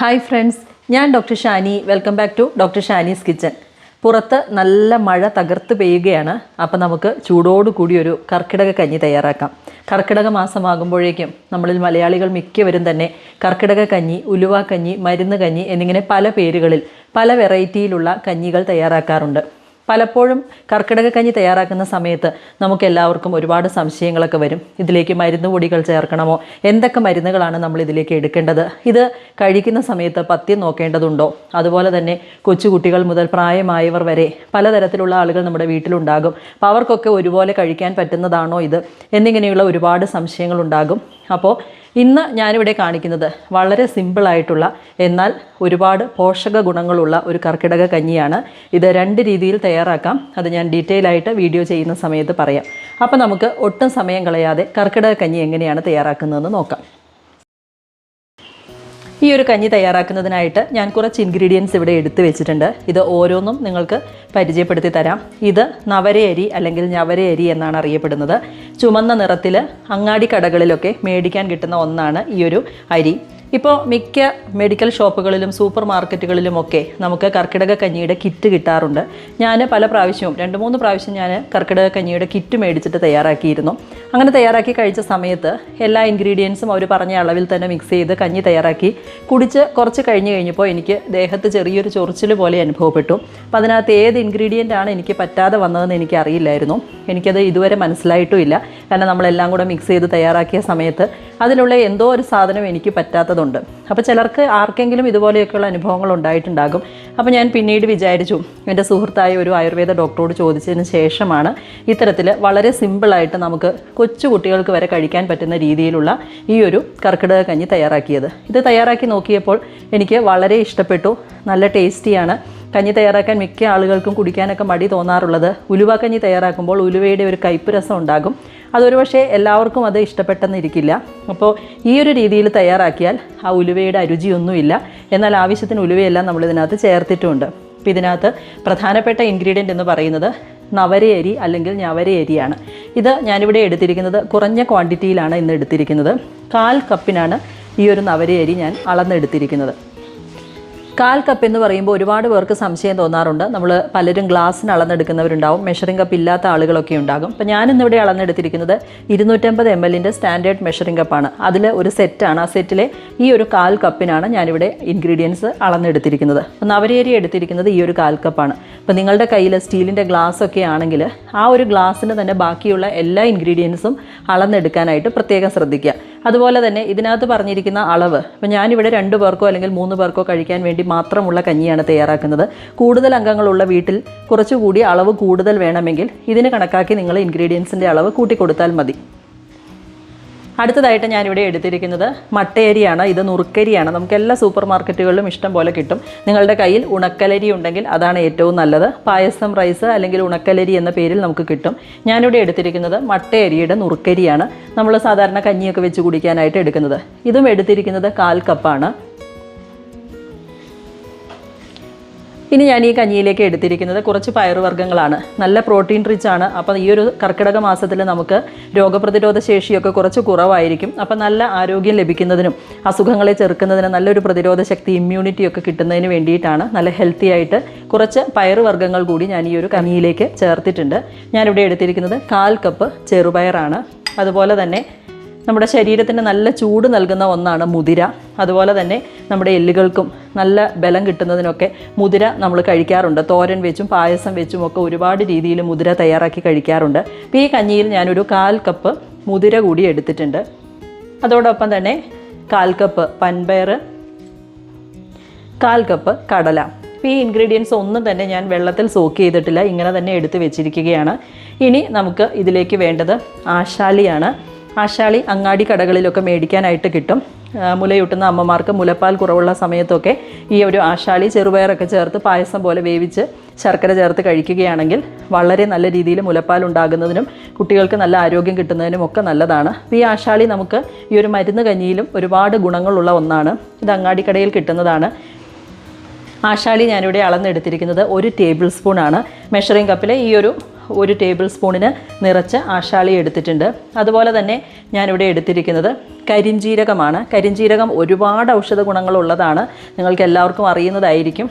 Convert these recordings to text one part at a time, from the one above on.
Hi friends ഞാൻ doctor Shani. Welcome back to doctor Shani's kitchen പുറത്ത് നല്ല മഴ തകർത്ത് പെയ്യുകയാണ്. അപ്പോൾ നമുക്ക് ചൂടോടുകൂടി ഒരു കർക്കിടക കഞ്ഞി തയ്യാറാക്കാം. കർക്കിടക മാസമാകുമ്പോഴേക്കും നമ്മളിൽ മലയാളികൾ മിക്കവരും തന്നെ കർക്കിടക കഞ്ഞി ഉലുവ കഞ്ഞി മരുന്ന് കഞ്ഞി എന്നിങ്ങനെ പല പേരുകളിൽ പല വെറൈറ്റിയിലുള്ള കഞ്ഞികൾ തയ്യാറാക്കാറുണ്ട്. പലപ്പോഴും കർക്കിടക കഞ്ഞി തയ്യാറാക്കുന്ന സമയത്ത് നമുക്ക് എല്ലാവർക്കും ഒരുപാട് സംശയങ്ങളൊക്കെ വരും. ഇതിലേക്ക് മരുന്ന് പൊടികൾ ചേർക്കണമോ? എന്തൊക്കെ മരുന്നുകളാണ് നമ്മൾ ഇതിലേക്ക് എടുക്കേണ്ടത്? ഇത് കഴിക്കുന്ന സമയത്ത് പത്തി നോക്കേണ്ടതുണ്ടോ? അതുപോലെ തന്നെ കൊച്ചുകുട്ടികൾ മുതൽ പ്രായമായവർ വരെ പലതരത്തിലുള്ള ആളുകൾ നമ്മുടെ വീട്ടിലുണ്ടാകും. അപ്പോൾ അവർക്കൊക്കെ ഒരുപോലെ കഴിക്കാൻ പറ്റുന്നതാണോ ഇത്? എന്നിങ്ങനെയുള്ള ഒരുപാട് സംശയങ്ങളുണ്ടാകും അപ്പോൾ ഇന്ന് ഞാനിവിടെ കാണിക്കുന്നത് വളരെ സിമ്പിളായിട്ടുള്ള എന്നാൽ ഒരുപാട് പോഷക ഗുണങ്ങളുള്ള ഒരു കർക്കിടക കഞ്ഞിയാണ്. ഇത് രണ്ട് രീതിയിൽ തയ്യാറാക്കാം. അത് ഞാൻ ഡീറ്റെയിൽ ആയിട്ട് വീഡിയോ ചെയ്യുന്ന സമയത്ത് പറയാം. അപ്പോൾ നമുക്ക് ഒട്ടും സമയം കളയാതെ കർക്കിടക കഞ്ഞി എങ്ങനെയാണ് തയ്യാറാക്കുന്നതെന്ന് നോക്കാം. ഈ ഒരു കഞ്ഞി തയ്യാറാക്കുന്നതിനായിട്ട് ഞാൻ കുറച്ച് ഇൻഗ്രീഡിയൻസ് ഇവിടെ എടുത്തു വെച്ചിട്ടുണ്ട്. ഇത് ഓരോന്നും നിങ്ങൾക്ക് പരിചയപ്പെടുത്തി തരാം. ഇത് നവരയരി അല്ലെങ്കിൽ ഞവരയരി എന്നാണ് അറിയപ്പെടുന്നത്. ചുമന്ന നിറത്തിൽ അങ്ങാടി കടകളിലൊക്കെ മേടിക്കാൻ കിട്ടുന്ന ഒന്നാണ് ഈ ഒരു അരി. ഇപ്പോൾ മിക്ക മെഡിക്കൽ ഷോപ്പുകളിലും സൂപ്പർ മാർക്കറ്റുകളിലുമൊക്കെ നമുക്ക് കർക്കിടക കഞ്ഞിയുടെ കിറ്റ് കിട്ടാറുണ്ട്. ഞാൻ പല പ്രാവശ്യവും രണ്ട് മൂന്ന് പ്രാവശ്യം ഞാൻ കർക്കിടക കഞ്ഞിയുടെ കിറ്റ് മേടിച്ചിട്ട് തയ്യാറാക്കിയിരുന്നു. അങ്ങനെ തയ്യാറാക്കി കഴിച്ച സമയത്ത് എല്ലാ ഇൻഗ്രീഡിയൻസും അവർ പറഞ്ഞ അളവിൽ തന്നെ മിക്സ് ചെയ്ത് കഞ്ഞി തയ്യാറാക്കി കുടിച്ച് കുറച്ച് കഴിഞ്ഞ് കഴിഞ്ഞപ്പോൾ എനിക്ക് ദേഹത്ത് ചെറിയൊരു ചൊറിച്ചിൽ പോലെ അനുഭവപ്പെട്ടു. അപ്പം അതിനകത്ത് ഏത് ഇൻഗ്രീഡിയന്റ് ആണ് എനിക്ക് പറ്റാതെ വന്നതെന്ന് എനിക്ക് അറിയില്ലായിരുന്നു. എനിക്കത് ഇതുവരെ മനസ്സിലായിട്ടുമില്ല. കാരണം നമ്മളെല്ലാം കൂടെ മിക്സ് ചെയ്ത് തയ്യാറാക്കിയ സമയത്ത് അതിലുള്ള എന്തോ ഒരു സാധനം എനിക്ക് പറ്റാത്തതുണ്ട്. അപ്പോൾ ചിലർക്ക് ആർക്കെങ്കിലും ഇതുപോലെയൊക്കെയുള്ള അനുഭവങ്ങൾ ഉണ്ടായിട്ടുണ്ടാകും. അപ്പോൾ ഞാൻ പിന്നീട് വിചാരിച്ചു എന്റെ സുഹൃത്തായ ഒരു ആയുർവേദ ഡോക്ടറോട് ചോദിച്ചതിന് ശേഷമാണ് ഇത്തരത്തിൽ വളരെ സിമ്പിളായിട്ട് നമുക്ക് കൊച്ചു കുട്ടികൾക്ക് വരെ കഴിക്കാൻ പറ്റുന്ന രീതിയിലുള്ള ഈ ഒരു കർക്കിടക കഞ്ഞി തയ്യാറാക്കിയത്. ഇത് തയ്യാറാക്കി നോക്കിയപ്പോൾ എനിക്ക് വളരെ ഇഷ്ടപ്പെട്ടു. നല്ല ടേസ്റ്റിയാണ്. കഞ്ഞി തയ്യാറാക്കാൻ മിക്ക ആളുകൾക്കും കുടിക്കാനൊക്കെ മടി തോന്നാറുള്ളത്. ഉലുവ കഞ്ഞി തയ്യാറാക്കുമ്പോൾ ഉലുവയുടെ ഒരു കയ്പ് രസം ഉണ്ടാകും. അതൊരു പക്ഷേ എല്ലാവർക്കും അത് ഇഷ്ടപ്പെട്ടെന്നിരിക്കില്ല അപ്പോൾ ഈ ഒരു രീതിയിൽ തയ്യാറാക്കിയാൽ ആ ഉലുവയുടെ അരുചിയൊന്നുമില്ല എന്നാൽ ആവശ്യത്തിന് ഉലുവയെല്ലാം നമ്മൾ ഇതിനകത്ത് ചേർത്തിട്ടുണ്ട്. അപ്പോൾ ഇതിനകത്ത് പ്രധാനപ്പെട്ട ഇൻഗ്രീഡിയന്റ് എന്ന് പറയുന്നത് നവരയരി അല്ലെങ്കിൽ ഞവരയരിയാണ് ഇത് ഞാനിവിടെ എടുത്തിരിക്കുന്നത് കുറഞ്ഞ ക്വാണ്ടിറ്റിയിലാണ് ഇന്ന് എടുത്തിരിക്കുന്നത്. കാൽ കപ്പിനാണ് ഈ ഒരു നവരയരി ഞാൻ അളന്നെടുത്തിരിക്കുന്നത്. കാൽ കപ്പ് എന്ന് പറയുമ്പോൾ ഒരുപാട് പേർക്ക് സംശയം തോന്നാറുണ്ട്. നമ്മൾ പലരും ഗ്ലാസ്സിന് അളന്നെടുക്കുന്നവരുണ്ടാവും. മെഷറിംഗ് കപ്പ് ഇല്ലാത്ത ആളുകളൊക്കെ ഉണ്ടാകും. അപ്പോൾ ഞാനിന്നിവിടെ അളന്നെടുത്തിരിക്കുന്നത് ഇരുന്നൂറ്റമ്പത് എം എല്ലിന്റെ സ്റ്റാൻഡേർഡ് മെഷറിംഗ് കപ്പാണ് അതിൽ ഒരു സെറ്റാണ് ആ സെറ്റിലെ ഈ ഒരു കാൽ കപ്പിനാണ് ഞാനിവിടെ ഇൻഗ്രീഡിയൻസ് അളന്നെടുത്തിരിക്കുന്നത്. അപ്പോൾ നവരേരി എടുത്തിരിക്കുന്നത് ഈ ഒരു കാൽ കപ്പാണ് അപ്പോൾ നിങ്ങളുടെ കയ്യിൽ സ്റ്റീലിന്റെ ഗ്ലാസ് ഒക്കെ ആണെങ്കിൽ ആ ഒരു ഗ്ലാസ്സിന് തന്നെ ബാക്കിയുള്ള എല്ലാ ഇൻഗ്രീഡിയൻസും അളന്നെടുക്കാനായിട്ട് പ്രത്യേകം ശ്രദ്ധിക്കുക. അതുപോലെ തന്നെ ഇതിനകത്ത് പറഞ്ഞിരിക്കുന്ന അളവ്. ഇപ്പം ഞാനിവിടെ രണ്ട് പേർക്കോ അല്ലെങ്കിൽ മൂന്ന് പേർക്കോ കഴിക്കാൻ വേണ്ടി മാത്രമുള്ള കഞ്ഞിയാണ് തയ്യാറാക്കുന്നത്. കൂടുതൽ അംഗങ്ങളുള്ള വീട്ടിൽ കുറച്ചുകൂടി അളവ് കൂടുതൽ വേണമെങ്കിൽ ഇതിന് കണക്കാക്കി നിങ്ങൾ ഇൻഗ്രീഡിയൻസിന്റെ അളവ് കൂട്ടിക്കൊടുത്താൽ മതി. അടുത്തതായിട്ട് ഞാനിവിടെ എടുത്തിരിക്കുന്നത് മട്ടയരിയാണ് ഇത് നുറുക്കരിയാണ്. നമുക്ക് എല്ലാ സൂപ്പർ മാർക്കറ്റുകളിലും ഇഷ്ടം പോലെ കിട്ടും. നിങ്ങളുടെ കയ്യിൽ ഉണക്കലരി ഉണ്ടെങ്കിൽ അതാണ് ഏറ്റവും നല്ലത്. പായസം റൈസ് അല്ലെങ്കിൽ ഉണക്കലരി എന്ന പേരിൽ നമുക്ക് കിട്ടും. ഞാനിവിടെ എടുത്തിരിക്കുന്നത് മട്ടയരിയുടെ നുറുക്കരിയാണ്. നമ്മൾ സാധാരണ കഞ്ഞിയൊക്കെ വെച്ച് കുടിക്കാനായിട്ട് എടുക്കുന്നത്. ഇതും എടുത്തിരിക്കുന്നത് കാൽ കപ്പാണ്. ഇനി ഞാൻ ഈ കഞ്ഞിയിലേക്ക് എടുത്തിരിക്കുന്നത് കുറച്ച് പയറുവർഗങ്ങളാണ്. നല്ല പ്രോട്ടീൻ റിച്ച് ആണ്. അപ്പോൾ ഈ ഒരു കർക്കിടക മാസത്തിൽ നമുക്ക് രോഗപ്രതിരോധ ശേഷിയൊക്കെ കുറച്ച് കുറവായിരിക്കും. അപ്പോൾ നല്ല ആരോഗ്യം ലഭിക്കുന്നതിനും അസുഖങ്ങളെ ചെറുക്കുന്നതിനും നല്ലൊരു പ്രതിരോധ ശക്തി ഇമ്മ്യൂണിറ്റിയൊക്കെ കിട്ടുന്നതിന് വേണ്ടിയിട്ടാണ് നല്ല ഹെൽത്തി ആയിട്ട് കുറച്ച് പയറുവർഗങ്ങൾ കൂടി ഞാൻ ഈ ഒരു കഞ്ഞിയിലേക്ക് ചേർത്തിട്ടുണ്ട്. ഞാനിവിടെ എടുത്തിരിക്കുന്നത് കാൽ കപ്പ് ചെറുപയറാണ്. അതുപോലെ തന്നെ നമ്മുടെ ശരീരത്തിന് നല്ല ചൂട് നൽകുന്ന ഒന്നാണ് മുതിര. അതുപോലെ തന്നെ നമ്മുടെ എല്ലുകൾക്കും നല്ല ബലം കിട്ടുന്നതിനൊക്കെ മുതിര നമ്മൾ കഴിക്കാറുണ്ട്. തോരൻ വെച്ചും പായസം വെച്ചും ഒക്കെ ഒരുപാട് രീതിയിൽ മുതിര തയ്യാറാക്കി കഴിക്കാറുണ്ട്. അപ്പോൾ ഈ കഞ്ഞിയിൽ ഞാനൊരു കാൽ കപ്പ് മുതിര കൂടി എടുത്തിട്ടുണ്ട്. അതോടൊപ്പം തന്നെ കാൽ കപ്പ് പൻപയർ കാൽ കപ്പ് കടല. ഈ ഇൻഗ്രീഡിയൻസ് ഒന്നും തന്നെ ഞാൻ വെള്ളത്തിൽ സോക്ക് ചെയ്തിട്ടില്ല. ഇങ്ങനെ തന്നെ എടുത്ത് വെച്ചിരിക്കുകയാണ്. ഇനി നമുക്ക് ഇതിലേക്ക് വേണ്ടത് ആശാലിയാണ്. ആശാളി അങ്ങാടി കടകളിലൊക്കെ മേടിക്കാനായിട്ട് കിട്ടും. മുലയൂട്ടുന്ന അമ്മമാർക്ക് മുലപ്പാൽ കുറവുള്ള സമയത്തൊക്കെ ഈ ഒരു ആശാളി ചെറുപയറൊക്കെ ചേർത്ത് പായസം പോലെ വേവിച്ച് ശർക്കര ചേർത്ത് കഴിക്കുകയാണെങ്കിൽ വളരെ നല്ല രീതിയിൽ മുലപ്പാൽ ഉണ്ടാകുന്നതിനും കുട്ടികൾക്ക് നല്ല ആരോഗ്യം കിട്ടുന്നതിനും ഒക്കെ നല്ലതാണ്. ഈ ആശാളി നമുക്ക് ഈ ഒരു മരുന്ന് കഞ്ഞിയിലും ഒരുപാട് ഗുണങ്ങളുള്ള ഒന്നാണ്. ഇത് അങ്ങാടിക്കടയിൽ കിട്ടുന്നതാണ്. ആശാളി ഞാനിവിടെ അളന്നെടുത്തിരിക്കുന്നത് ഒരു ടേബിൾ സ്പൂണാണ് മെഷറിംഗ് കപ്പിലെ ഈ ഒരു ഒരു ടേബിൾ സ്പൂണിന് നിറച്ച് ആശാളി എടുത്തിട്ടുണ്ട്. അതുപോലെ തന്നെ ഞാനിവിടെ എടുത്തിരിക്കുന്നത് കരിഞ്ജീരകമാണ് കരിഞ്ജീരകം ഒരുപാട് ഔഷധ ഗുണങ്ങളുള്ളതാണ്. നിങ്ങൾക്ക് എല്ലാവർക്കും അറിയുന്നതായിരിക്കും.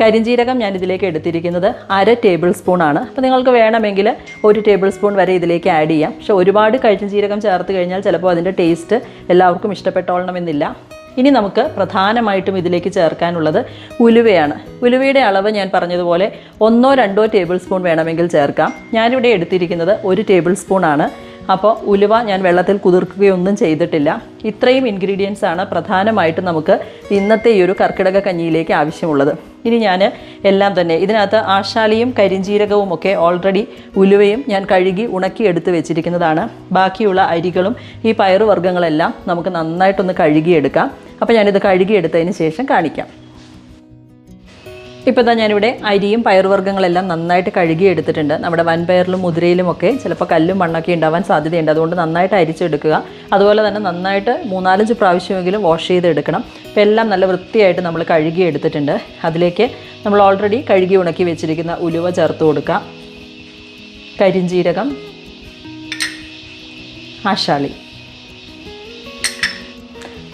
കരിഞ്ജീരകം ഞാൻ ഇതിലേക്ക് എടുത്തിരിക്കുന്നത് അര ടേബിൾ സ്പൂൺ ആണ് അപ്പോൾ നിങ്ങൾക്ക് വേണമെങ്കിൽ ഒരു ടേബിൾ സ്പൂൺ വരെ ഇതിലേക്ക് ആഡ് ചെയ്യാം. പക്ഷേ ഒരുപാട് കരിഞ്ജീരകം ചേർത്ത് കഴിഞ്ഞാൽ ചിലപ്പോൾ അതിന്റെ ടേസ്റ്റ് എല്ലാവർക്കും ഇഷ്ടപ്പെട്ടോളണമെന്നില്ല. ഇനി നമുക്ക് പ്രധാനമായിട്ടും ഇതിലേക്ക് ചേർക്കാനുള്ളത് ഉലുവയാണ്. ഉലുവയുടെ അളവ് ഞാൻ പറഞ്ഞതുപോലെ ഒന്നോ രണ്ടോ ടേബിൾ സ്പൂൺ വേണമെങ്കിൽ ചേർക്കാം. ഞാനിവിടെ എടുത്തിരിക്കുന്നത് ഒരു ടേബിൾ സ്പൂൺ ആണ്. അപ്പോൾ ഉലുവ ഞാൻ വെള്ളത്തിൽ കുതിർക്കുകയൊന്നും ചെയ്തിട്ടില്ല. ഇത്രയും ഇൻഗ്രീഡിയൻസ് ആണ് പ്രധാനമായിട്ട് നമുക്ക് ഇന്നത്തെ ഈ ഒരു കർക്കിടക കഞ്ഞിയിലേക്ക് ആവശ്യമുള്ളത്. ഇനി ഞാൻ എല്ലാം തന്നെ ഇതിനകത്ത് ആശാലിയും കരിഞ്ജീരകവും ഒക്കെ ഓൾറെഡി ഉലുവയും ഞാൻ കഴുകി ഉണക്കി എടുത്ത് വെച്ചിരിക്കുന്നതാണ്. ബാക്കിയുള്ള അരികളും ഈ പയറുവർഗങ്ങളെല്ലാം നമുക്ക് നന്നായിട്ടൊന്ന് കഴുകിയെടുക്കാം. അപ്പോൾ ഞാനിത് കഴുകിയെടുത്തതിന് ശേഷം കാണിക്കാം. ഇപ്പോൾ തന്നെ ഞാനിവിടെ അരിയും പയറുവർഗങ്ങളെല്ലാം നന്നായിട്ട് കഴുകി എടുത്തിട്ടുണ്ട് നമ്മുടെ വൻപയറിലും മുതിരയിലും ഒക്കെ ചിലപ്പോൾ കല്ലും മണ്ണൊക്കെ ഉണ്ടാവാൻ സാധ്യതയുണ്ട്. അതുകൊണ്ട് നന്നായിട്ട് അരിച്ചെടുക്കുക. അതുപോലെ തന്നെ നന്നായിട്ട് മൂന്നാലഞ്ച് പ്രാവശ്യമെങ്കിലും വാഷ് ചെയ്തെടുക്കണം. അപ്പോൾ എല്ലാം നല്ല വൃത്തിയായിട്ട് നമ്മൾ കഴുകി എടുത്തിട്ടുണ്ട് അതിലേക്ക് നമ്മൾ ഓൾറെഡി കഴുകി ഉണക്കി വെച്ചിരിക്കുന്ന ഉലുവ ചേർത്ത് കൊടുക്കുക. കരിഞ്ജീരകം ആശാളി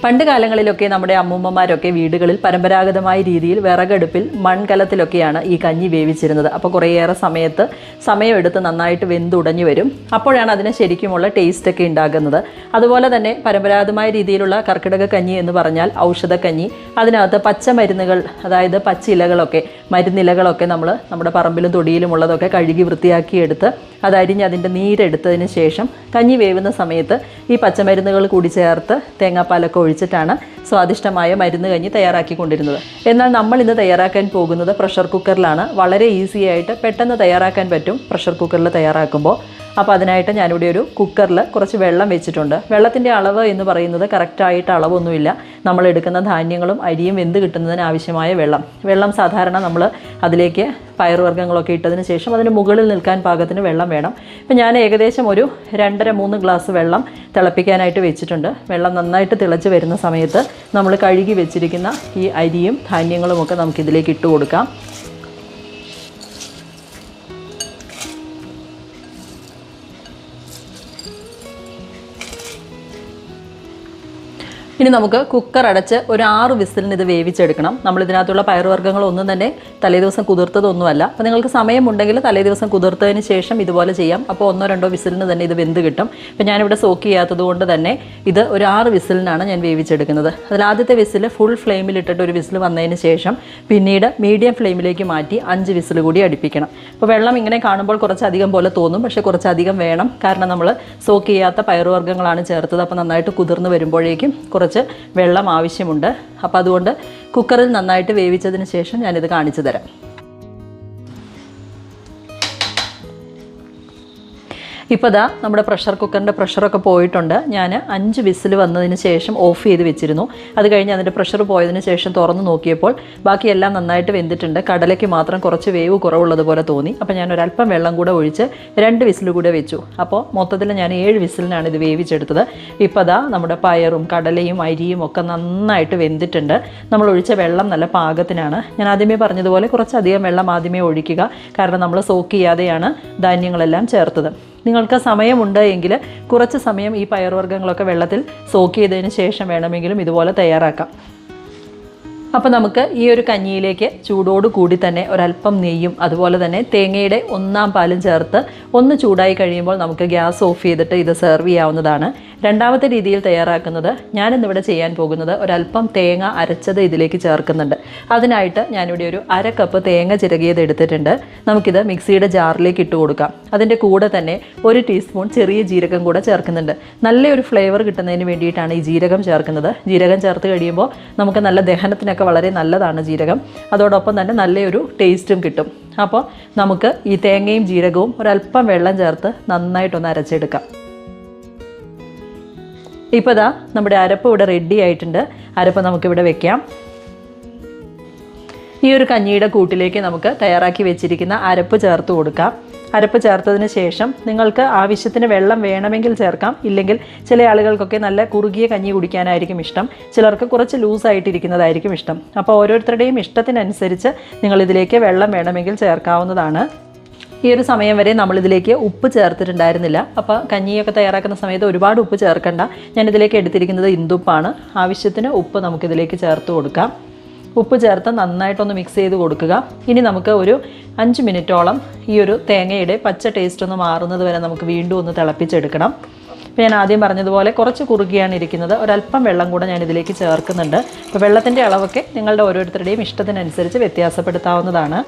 പണ്ട് കാലങ്ങളിലൊക്കെ നമ്മുടെ അമ്മൂമ്മമാരൊക്കെ വീടുകളിൽ പരമ്പരാഗതമായ രീതിയിൽ വിറകടുപ്പിൽ മൺകലത്തിലൊക്കെയാണ് ഈ കഞ്ഞി വേവിച്ചിരുന്നത്. അപ്പോൾ കുറേയേറെ സമയത്ത് സമയമെടുത്ത് നന്നായിട്ട് വെന്തുടഞ്ഞു വരും. അപ്പോഴാണ് അതിന് ശരിക്കുമുള്ള ടേസ്റ്റൊക്കെ ഉണ്ടാകുന്നത്. അതുപോലെ തന്നെ പരമ്പരാഗതമായ രീതിയിലുള്ള കർക്കിടക കഞ്ഞി എന്ന് പറഞ്ഞാൽ ഔഷധക്കഞ്ഞി അതിനകത്ത് പച്ചമരുന്നുകൾ അതായത് പച്ചിലകളൊക്കെ മരുന്നിലകളൊക്കെ നമ്മൾ നമ്മുടെ പറമ്പിലും തൊടിയിലും ഉള്ളതൊക്കെ കഴുകി വൃത്തിയാക്കി എടുത്ത് അത് അരിഞ്ഞ് അതിന്റെ നീരെടുത്തതിന് ശേഷം കഞ്ഞി വേവുന്ന സമയത്ത് ഈ പച്ചമരുന്നുകൾ കൂടി ചേർത്ത് തേങ്ങാപ്പാലൊക്കെ ഒഴിച്ചിട്ടാണ് സ്വാദിഷ്ടമായ മരുന്ന് കഞ്ഞി തയ്യാറാക്കിക്കൊണ്ടിരുന്നത്. എന്നാൽ നമ്മൾ ഇന്ന് തയ്യാറാക്കാൻ പോകുന്നത് പ്രഷർ കുക്കറിലാണ്. വളരെ ഈസി ആയിട്ട് പെട്ടെന്ന് തയ്യാറാക്കാൻ പറ്റും പ്രഷർ കുക്കറിൽ തയ്യാറാക്കുമ്പോൾ. അപ്പോൾ അതിനായിട്ട് ഞാനിവിടെ ഒരു കുക്കറിൽ കുറച്ച് വെള്ളം വെച്ചിട്ടുണ്ട്. വെള്ളത്തിന്റെ അളവ് എന്ന് പറയുന്നത് കറക്റ്റായിട്ട് അളവൊന്നുമില്ല. നമ്മൾ എടുക്കുന്ന ധാന്യങ്ങളും അരിയും വെന്ത് കിട്ടുന്നതിന് ആവശ്യമായ വെള്ളം. വെള്ളം സാധാരണ നമ്മൾ അതിലേക്ക് പയറുവർഗങ്ങളൊക്കെ ഇട്ടതിന് ശേഷം അതിന് മുകളിൽ നിൽക്കാൻ പാകത്തിന് വെള്ളം വേണം. ഇപ്പം ഞാൻ ഏകദേശം ഒരു രണ്ടര മൂന്ന് ഗ്ലാസ് വെള്ളം തിളപ്പിക്കാനായിട്ട് വെച്ചിട്ടുണ്ട്. വെള്ളം നന്നായിട്ട് തിളച്ച് വരുന്ന സമയത്ത് നമ്മൾ കഴുകി വെച്ചിരിക്കുന്ന ഈ അരിയും ധാന്യങ്ങളും ഒക്കെ നമുക്കിതിലേക്ക് ഇട്ട് കൊടുക്കാം. ഇനി നമുക്ക് കുക്കർ അടച്ച് ഒരു ആറ് വിസിലിന് ഇത് വേവിച്ചെടുക്കണം. നമ്മൾ ഇതിനകത്തുള്ള പയറുവർഗങ്ങളൊന്നും തന്നെ തലേ ദിവസം കുതിർത്തതൊന്നുമല്ല. അപ്പോൾ നിങ്ങൾക്ക് സമയമുണ്ടെങ്കിൽ തലേ ദിവസം കുതിർത്തതിന് ശേഷം ഇതുപോലെ ചെയ്യാം. അപ്പോൾ ഒന്നോ രണ്ടോ വിസിലിന് തന്നെ ഇത് വെന്ത് കിട്ടും. അപ്പോൾ ഞാനിവിടെ സോക്ക് ചെയ്യാത്തത് കൊണ്ട് തന്നെ ഇത് ഒരു ആറ് വിസിലിനാണ് ഞാൻ വേവിച്ചെടുക്കുന്നത്. അതിൽ ആദ്യത്തെ വിസിൽ ഫുൾ ഫ്ലെയിമിൽ ഇട്ടിട്ട് ഒരു വിസിൽ വന്നതിന് ശേഷം പിന്നീട് മീഡിയം ഫ്ലെയിമിലേക്ക് മാറ്റി അഞ്ച് വിസിൽ കൂടി അടുപ്പിക്കണം. അപ്പോൾ വെള്ളം ഇങ്ങനെ കാണുമ്പോൾ കുറച്ചധികം പോലെ തോന്നും. പക്ഷേ കുറച്ചധികം വേണം. കാരണം നമ്മൾ സോക്ക് ചെയ്യാത്ത പയറുവർഗങ്ങളാണ് ചേർത്തത്. അപ്പോൾ നന്നായിട്ട് കുതിർന്ന് വരുമ്പോഴേക്കും കുറച്ച് വെള്ളം ആവശ്യമുണ്ട്. അപ്പോൾ അതുകൊണ്ട് കുക്കറിൽ നന്നായിട്ട് വേവിച്ചതിന് ശേഷം ഞാനിത് കാണിച്ചു തരാം. ഇപ്പോൾ ദാ നമ്മുടെ പ്രഷർ കുക്കറിന്റെ പ്രഷറൊക്കെ പോയിട്ടുണ്ട്. ഞാൻ അഞ്ച് വിസിൽ വന്നതിന് ശേഷം ഓഫ് ചെയ്ത് വെച്ചിരുന്നു. അത് കഴിഞ്ഞ് അതിന്റെ പ്രഷർ പോയതിന് ശേഷം തുറന്ന് നോക്കിയപ്പോൾ ബാക്കിയെല്ലാം നന്നായിട്ട് വെന്തിട്ടുണ്ട്. കടലയ്ക്ക് മാത്രം കുറച്ച് വേവ് കുറവുള്ളതുപോലെ തോന്നി. അപ്പോൾ ഞാൻ ഒരല്പം വെള്ളം കൂടെ ഒഴിച്ച് രണ്ട് വിസിൽ കൂടെ വെച്ചു. അപ്പോൾ മൊത്തത്തിൽ ഞാൻ ഏഴ് വിസിലിനാണ് ഇത് വേവിച്ചെടുത്തത്. ഇപ്പോൾ ദാ നമ്മുടെ പയറും കടലയും അരിയും ഒക്കെ നന്നായിട്ട് വെന്തിട്ടുണ്ട്. നമ്മൾ ഒഴിച്ച വെള്ളം നല്ല പാകത്തിനാണ്. ഞാൻ ആദ്യമേ പറഞ്ഞതുപോലെ കുറച്ചധികം വെള്ളം ആദ്യമേ ഒഴിക്കുക. കാരണം നമ്മൾ സോക്ക് ചെയ്യാതെയാണ് ധാന്യങ്ങളെല്ലാം ചേർത്തത്. നിങ്ങൾക്ക് സമയമുണ്ട് എങ്കിൽ കുറച്ച് സമയം ഈ പയറുവർഗങ്ങളൊക്കെ വെള്ളത്തിൽ സോക്ക് ചെയ്തതിന് ശേഷം വേണമെങ്കിലും ഇതുപോലെ തയ്യാറാക്കാം. അപ്പോൾ നമുക്ക് ഈ ഒരു കഞ്ഞിയിലേക്ക് ചൂടോട് കൂടി തന്നെ ഒരല്പം നെയ്യും അതുപോലെ തന്നെ തേങ്ങയുടെ ഒന്നാം പാലും ചേർത്ത് ഒന്ന് ചൂടായി കഴിയുമ്പോൾ നമുക്ക് ഗ്യാസ് ഓഫ് ചെയ്തിട്ട് ഇത് സെർവ് ചെയ്യാവുന്നതാണ്. രണ്ടാമത്തെ രീതിയിൽ തയ്യാറാക്കുന്നത് ഞാനിന്നിവിടെ ചെയ്യാൻ പോകുന്നത് ഒരല്പം തേങ്ങ അരച്ചത് ഇതിലേക്ക് ചേർക്കുന്നുണ്ട്. അതിനായിട്ട് ഞാനിവിടെ ഒരു അര കപ്പ് തേങ്ങ ചിരകിയത് എടുത്തിട്ടുണ്ട്. നമുക്കിത് മിക്സിയുടെ ജാറിലേക്ക് ഇട്ട് കൊടുക്കാം. അതിന്റെ കൂടെ തന്നെ ഒരു ടീസ്പൂൺ ചെറിയ ജീരകം കൂടെ ചേർക്കുന്നുണ്ട്. നല്ലൊരു ഫ്ലേവർ കിട്ടുന്നതിന് വേണ്ടിയിട്ടാണ് ഈ ജീരകം ചേർക്കുന്നത്. ജീരകം ചേർത്ത് കഴിയുമ്പോൾ നമുക്ക് നല്ല ദഹനത്തിനൊക്കെ വളരെ നല്ലതാണ് ജീരകം. അതോടൊപ്പം തന്നെ നല്ലൊരു ടേസ്റ്റും കിട്ടും. അപ്പോൾ നമുക്ക് ഈ തേങ്ങയും ജീരകവും ഒരല്പം വെള്ളം ചേർത്ത് നന്നായിട്ടൊന്ന് അരച്ചെടുക്കാം. ഇപ്പോൾ ദാ നമ്മുടെ അരപ്പ് ഇവിടെ റെഡി ആയിട്ടുണ്ട്. അരപ്പ് നമുക്കിവിടെ വെക്കാം. ഈ ഒരു കഞ്ഞിയുടെ കൂട്ടിലേക്ക് നമുക്ക് തയ്യാറാക്കി വെച്ചിരിക്കുന്ന അരപ്പ് ചേർത്ത് കൊടുക്കാം. അരപ്പ് ചേർത്തതിന് ശേഷം നിങ്ങൾക്ക് ആവശ്യത്തിന് വെള്ളം വേണമെങ്കിൽ ചേർക്കാം. ഇല്ലെങ്കിൽ ചില ആളുകൾക്കൊക്കെ നല്ല കുറുകിയ കഞ്ഞി കുടിക്കാനായിരിക്കും ഇഷ്ടം. ചിലർക്ക് കുറച്ച് ലൂസായിട്ടിരിക്കുന്നതായിരിക്കും ഇഷ്ടം. അപ്പോൾ ഓരോരുത്തരുടെയും ഇഷ്ടത്തിനനുസരിച്ച് നിങ്ങളിതിലേക്ക് വെള്ളം വേണമെങ്കിൽ ചേർക്കാവുന്നതാണ്. ഈ ഒരു സമയം വരെ നമ്മളിതിലേക്ക് ഉപ്പ് ചേർത്തിട്ടുണ്ടായിരുന്നില്ല. അപ്പോൾ കഞ്ഞിയൊക്കെ തയ്യാറാക്കുന്ന സമയത്ത് ഒരുപാട് ഉപ്പ് ചേർക്കണ്ട. ഞാനിതിലേക്ക് എടുത്തിരിക്കുന്നത് ഇന്ദുപ്പാണ്. ആവശ്യത്തിന് ഉപ്പ് നമുക്കിതിലേക്ക് ചേർത്ത് കൊടുക്കാം. ഉപ്പ് ചേർത്ത് നന്നായിട്ടൊന്ന് മിക്സ് ചെയ്ത് കൊടുക്കുക. ഇനി നമുക്ക് ഒരു അഞ്ച് മിനിറ്റോളം ഈ ഒരു തേങ്ങയുടെ പച്ച ടേസ്റ്റ് ഒന്ന് മാറുന്നത് വരെ നമുക്ക് വീണ്ടും ഒന്ന് തിളപ്പിച്ചെടുക്കണം. ഞാൻ ആദ്യം പറഞ്ഞതുപോലെ കുറച്ച് കുറുകിയാണ് ഇരിക്കുന്നത്. ഒരല്പം വെള്ളം കൂടെ ഞാൻ ഇതിലേക്ക് ചേർക്കുന്നുണ്ട്. അപ്പോൾ വെള്ളത്തിന്റെ അളവൊക്കെ നിങ്ങളുടെ ഓരോരുത്തരുടെയും ഇഷ്ടത്തിനനുസരിച്ച് വ്യത്യാസപ്പെടുത്താവുന്നതാണ്.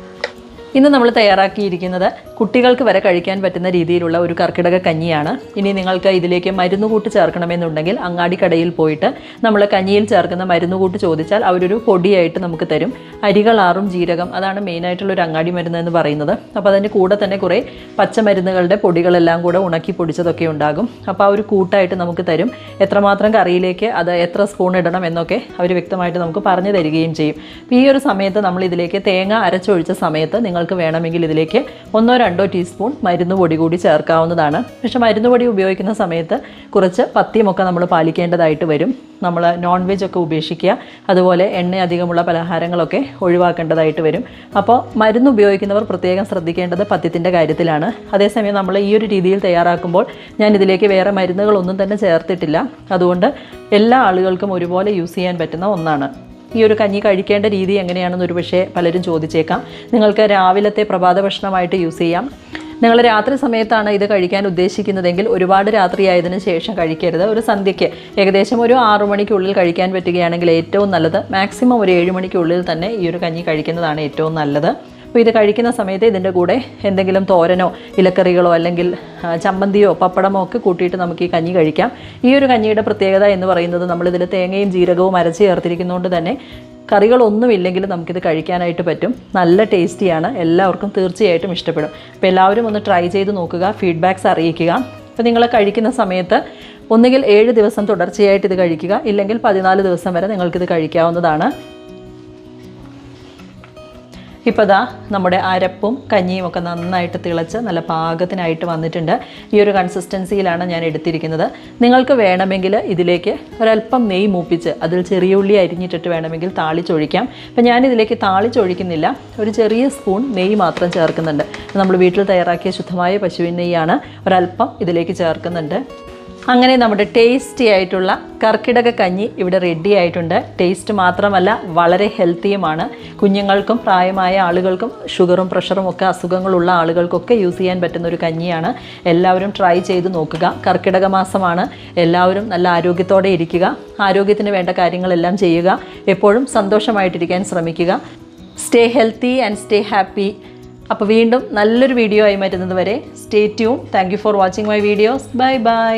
ഇന്ന് നമ്മൾ തയ്യാറാക്കിയിരിക്കുന്നത് കുട്ടികൾക്ക് വരെ കഴിക്കാൻ പറ്റുന്ന രീതിയിലുള്ള ഒരു കർക്കിടക കഞ്ഞിയാണ്. ഇനി നിങ്ങൾക്ക് ഇതിലേക്ക് മരുന്നുകൂട്ട് ചേർക്കണമെന്നുണ്ടെങ്കിൽ അങ്ങാടി കടയിൽ പോയിട്ട് നമ്മൾ കഞ്ഞിയിൽ ചേർക്കുന്ന മരുന്നുകൂട്ട് ചോദിച്ചാൽ അവരൊരു പൊടിയായിട്ട് നമുക്ക് തരും. അരികളാറും ജീരകം അതാണ് മെയിനായിട്ടുള്ള ഒരു അങ്ങാടി മരുന്ന് എന്ന് പറയുന്നത്. അപ്പോൾ അതിന്റെ കൂടെ തന്നെ കുറേ പച്ചമരുന്നുകളുടെ പൊടികളെല്ലാം കൂടെ ഉണക്കി പൊടിച്ചതൊക്കെ ഉണ്ടാകും. അപ്പോൾ ആ ഒരു കൂട്ടായിട്ട് നമുക്ക് തരും. എത്രമാത്രം കറിയിലേക്ക് അത് എത്ര സ്പൂൺ ഇടണം എന്നൊക്കെ അവർ വ്യക്തമായിട്ട് നമുക്ക് പറഞ്ഞു തരികയും ചെയ്യും. അപ്പോൾ ഈ ഒരു സമയത്ത് നമ്മൾ ഇതിലേക്ക് തേങ്ങ അരച്ചൊഴിച്ച സമയത്ത് നിങ്ങൾക്ക് വേണമെങ്കിൽ ഇതിലേക്ക് ഒന്നോ രണ്ടോ ടീസ്പൂൺ മരുന്ന് പൊടി കൂടി ചേർക്കാവുന്നതാണ്. പക്ഷേ മരുന്ന് പൊടി ഉപയോഗിക്കുന്ന സമയത്ത് കുറച്ച് പത്തിയമൊക്കെ നമ്മൾ പാലിക്കേണ്ടതായിട്ട് വരും. നമ്മൾ നോൺ വെജ് ഒക്കെ ഉപേക്ഷിക്കുക. അതുപോലെ എണ്ണ അധികമുള്ള പലഹാരങ്ങളൊക്കെ ഒഴിവാക്കേണ്ടതായിട്ട് വരും. അപ്പോൾ മരുന്ന് ഉപയോഗിക്കുന്നവർ പ്രത്യേകം ശ്രദ്ധിക്കേണ്ടത് പത്യത്തിന്റെ കാര്യത്തിലാണ്. അതേസമയം നമ്മൾ ഈ ഒരു രീതിയിൽ തയ്യാറാക്കുമ്പോൾ ഞാൻ ഇതിലേക്ക് വേറെ മരുന്നുകളൊന്നും തന്നെ ചേർത്തിട്ടില്ല. അതുകൊണ്ട് എല്ലാ ആളുകൾക്കും ഒരുപോലെ യൂസ് ചെയ്യാൻ പറ്റുന്ന ഒന്നാണ്. ഈ ഒരു കഞ്ഞി കഴിക്കേണ്ട രീതി എങ്ങനെയാണെന്ന് ഒരു പക്ഷേ പലരും ചോദിച്ചേക്കാം. നിങ്ങൾക്ക് രാവിലത്തെ പ്രഭാത ഭക്ഷണമായിട്ട് യൂസ് ചെയ്യാം. നിങ്ങൾ രാത്രി സമയത്താണ് ഇത് കഴിക്കാൻ ഉദ്ദേശിക്കുന്നതെങ്കിൽ ഒരുപാട് രാത്രിയായതിനു ശേഷം കഴിക്കരുത്. ഒരു സന്ധ്യയ്ക്ക് ഏകദേശം ഒരു ആറു മണിക്കുള്ളിൽ കഴിക്കാൻ പറ്റുകയാണെങ്കിൽ ഏറ്റവും നല്ലത് മാക്സിമം ഒരു ഏഴ് മണിക്കുള്ളിൽ തന്നെ ഈ ഒരു കഞ്ഞി കഴിക്കുന്നതാണ് ഏറ്റവും നല്ലത്. അപ്പോൾ ഇത് കഴിക്കുന്ന സമയത്ത് ഇതിന്റെ കൂടെ എന്തെങ്കിലും തോരനോ ഇലക്കറികളോ അല്ലെങ്കിൽ ചമ്മന്തിയോ പപ്പടമോ ഒക്കെ കൂട്ടിയിട്ട് നമുക്ക് ഈ കഞ്ഞി കഴിക്കാം. ഈ ഒരു കഞ്ഞിയുടെ പ്രത്യേകത എന്ന് പറയുന്നത് നമ്മളിതിൽ തേങ്ങയും ജീരകവും അരച്ച് ചേർത്തിരിക്കുന്നതുകൊണ്ട് തന്നെ കറികളൊന്നുമില്ലെങ്കിലും നമുക്കിത് കഴിക്കാനായിട്ട് പറ്റും. നല്ല ടേസ്റ്റിയാണ്. എല്ലാവർക്കും തീർച്ചയായിട്ടും ഇഷ്ടപ്പെടും. അപ്പോൾ എല്ലാവരും ഒന്ന് ട്രൈ ചെയ്ത് നോക്കുക ഫീഡ്ബാക്ക്സ് അറിയിക്കുക. അപ്പോൾ നിങ്ങൾ കഴിക്കുന്ന സമയത്ത് ഒന്നുകിൽ ഏഴ് ദിവസം തുടർച്ചയായിട്ട് ഇത് കഴിക്കുക ഇല്ലെങ്കിൽ പതിനാല് ദിവസം വരെ നിങ്ങൾക്കിത് കഴിക്കാവുന്നതാണ്. ഇപ്പോൾ ദാ നമ്മുടെ അരപ്പും കഞ്ഞിയും ഒക്കെ നന്നായിട്ട് തിളച്ച് നല്ല പാകത്തിനായിട്ട് വന്നിട്ടുണ്ട്. ഈ ഒരു കൺസിസ്റ്റൻസിയിലാണ് ഞാൻ എടുത്തിരിക്കുന്നത്. നിങ്ങൾക്ക് വേണമെങ്കിൽ ഇതിലേക്ക് ഒരല്പം നെയ്യ് മൂപ്പിച്ച് അതിൽ ചെറിയ ഉള്ളി അരിഞ്ഞിട്ടിട്ട് വേണമെങ്കിൽ താളിച്ചൊഴിക്കാം അപ്പം ഞാനിതിലേക്ക് താളിച്ചൊഴിക്കുന്നില്ല ഒരു ചെറിയ സ്പൂൺ നെയ്യ് മാത്രം ചേർക്കുന്നുണ്ട്. നമ്മൾ വീട്ടിൽ തയ്യാറാക്കിയ ശുദ്ധമായ പശുവിൻ നെയ്യാണ്. ഒരല്പം ഇതിലേക്ക് ചേർക്കുന്നുണ്ട്. അങ്ങനെ നമ്മുടെ ടേസ്റ്റി ആയിട്ടുള്ള കർക്കിടക കഞ്ഞി ഇവിടെ റെഡി ആയിട്ടുണ്ട്. ടേസ്റ്റ് മാത്രമല്ല വളരെ ഹെൽത്തിയുമാണ് കുഞ്ഞുങ്ങൾക്കും പ്രായമായ ആളുകൾക്കും ഷുഗറും പ്രഷറും ഒക്കെ അസുഖങ്ങളുള്ള ആളുകൾക്കൊക്കെ യൂസ് ചെയ്യാൻ പറ്റുന്ന ഒരു കഞ്ഞിയാണ്. എല്ലാവരും ട്രൈ ചെയ്ത് നോക്കുക. കർക്കിടക മാസമാണ്. എല്ലാവരും നല്ല ആരോഗ്യത്തോടെ ഇരിക്കുക. ആരോഗ്യത്തിന് വേണ്ട കാര്യങ്ങളെല്ലാം ചെയ്യുക. എപ്പോഴും സന്തോഷമായിട്ടിരിക്കാൻ ശ്രമിക്കുക. Stay healthy and stay happy അപ്പോൾ വീണ്ടും നല്ലൊരു വീഡിയോ ആയി മാറ്റുന്നത് വരെ stay tune thank you for watching my videos bye bye